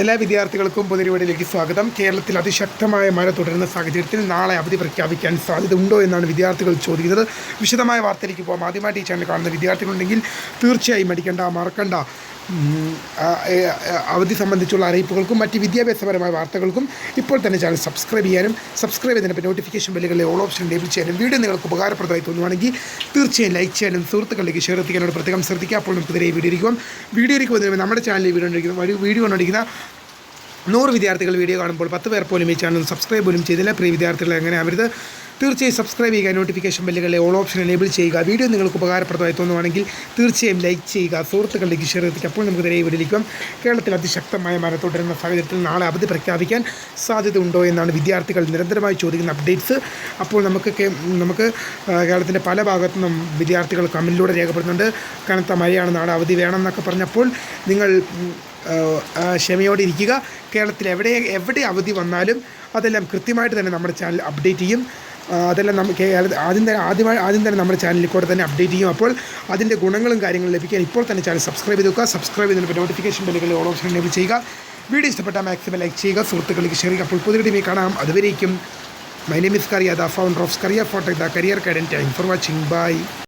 എല്ലാ വിദ്യാർത്ഥികൾക്കും പൊതുപരിപാടിയിലേക്ക് സ്വാഗതം. കേരളത്തിൽ അതിശക്തമായ മഴ തുടരുന്ന സാഹചര്യത്തിൽ നാളെ അവധി പ്രഖ്യാപിക്കാൻ സാധ്യത ഉണ്ടോ എന്നാണ് വിദ്യാർത്ഥികൾ ചോദിക്കുന്നത്. വിശദമായ വാർത്തയിലേക്ക് പോകാം ആദ്യമായിട്ട് ഈ ചാനൽ കാണുന്ന വിദ്യാർത്ഥികളുണ്ടെങ്കിൽ തീർച്ചയായും മടിക്കേണ്ട മറക്കണ്ട. അവധി സംബന്ധിച്ചുള്ള അറിയിപ്പുകൾക്കും മറ്റ് വിദ്യാഭ്യാസപരമായ വാർത്തകൾക്കും ഇപ്പോൾ തന്നെ ചാനൽ സബ്സ്ക്രൈബ് ചെയ്യാനും സബ്സ്ക്രൈബ് ചെയ്തതിന് നോട്ടിഫിക്കേഷൻ ബെല്ലുകളിലെ ഓൾ ഓപ്ഷൻ എനേബിൾ ചെയ്യാനും വീഡിയോ നിങ്ങൾക്ക് ഉപകാരപ്രദമായി തോന്നുവാണെങ്കിൽ തീർച്ചയായും ലൈക്ക് ചെയ്യാനും സുഹൃത്തുക്കളിലേക്ക് ഷെയർ എത്തിക്കാനോട് പ്രത്യേകം ശ്രദ്ധിക്കുക. അപ്പോൾ നമുക്ക് ഇതിലേ വീഡിയോ ഇരിക്കും വീഡിയോ ഇരിക്കുമ്പോൾ നമ്മുടെ ചാനലിൽ വീഡിയോ ഉണ്ടിരിക്കുന്ന വീഡിയോ കണ്ടിരിക്കുന്ന നൂറ് വിദ്യാർത്ഥികൾ വീഡിയോ കാണുമ്പോൾ പത്ത് പേർ പോലും ഈ ചാനൽ സബ്സ്ക്രൈബ് പോലും ചെയ്തില്ല. പ്രിയ വിദ്യാർത്ഥികൾ എങ്ങനെ അവരുത് തീർച്ചയായും സബ്സ്ക്രൈബ് ചെയ്യുക നോട്ടിഫിക്കേഷൻ ബെല്ലുകളെ ഓൾ ഓപ്ഷൻ എനേബിൾ ചെയ്യുക. വീഡിയോ നിങ്ങൾക്ക് ഉപകാരപ്രദമായി തോന്നുവാണെങ്കിൽ തീർച്ചയായും ലൈക്ക് ചെയ്യുക. സുഹൃത്തുക്കളിലേക്ക് ഷെയർ ചെയ്തിട്ട് അപ്പോൾ നമുക്ക് ഇതിനെ വീഡിയോയിലേക്കും കേരളത്തിൽ അതിശക്തമായ മഴ തുടരുന്ന സാഹചര്യത്തിൽ നാളെ അവധി പ്രഖ്യാപിക്കാൻ സാധ്യത ഉണ്ടോ എന്നാണ് വിദ്യാർത്ഥികൾ നിരന്തരമായി ചോദിക്കുന്ന അപ്ഡേറ്റ്സ് അപ്പോൾ നമുക്ക് നമുക്ക് കേരളത്തിന്റെ പല ഭാഗത്തു നിന്നും വിദ്യാർത്ഥികൾ കമ്മിലൂടെ രേഖപ്പെടുന്നുണ്ട് കനത്ത മഴയാണ് നാളെ അവധി വേണമെന്നൊക്കെ പറഞ്ഞപ്പോൾ നിങ്ങൾ ക്ഷമയോടെ ഇരിക്കുക. കേരളത്തിൽ എവിടെ എവിടെ അവധി വന്നാലും അതെല്ലാം കൃത്യമായിട്ട് തന്നെ നമ്മുടെ ചാനൽ അപ്ഡേറ്റ് ചെയ്യും. അതെല്ലാം നമുക്ക് ആദ്യം തന്നെ ആദ്യമായി ആദ്യം തന്നെ നമ്മുടെ ചാനലിൽ കൂടെ തന്നെ അപ്ഡേറ്റ് ചെയ്യും. അപ്പോൾ അതിന്റെ ഗുണങ്ങളും കാര്യങ്ങളും ലഭിക്കാൻ ഇപ്പോൾ തന്നെ ചാനൽ സബ്സ്ക്രൈബ് ചെയ്ത് വെക്കുക. സബ്സ്ക്രൈബ് ചെയ്തിട്ട് നോട്ടിഫിക്കേഷൻ ബെല്ലുകളിൽ ഓൾ ഓപ്ഷൻ എനേബിൾ ചെയ്യുക. വീഡിയോ ഇഷ്ടപ്പെട്ടാൽ മാക്സിമം ലൈക്ക് ചെയ്യുക. സുഹൃത്തുക്കളിലേക്ക് ഷെയർ ചെയ്യുക. അപ്പോൾ പുതിയ ടീമിൽ കാണാം. അതുവരേക്കും. My name is Kariya the founder of Kariya photo the career guidance time for watching bye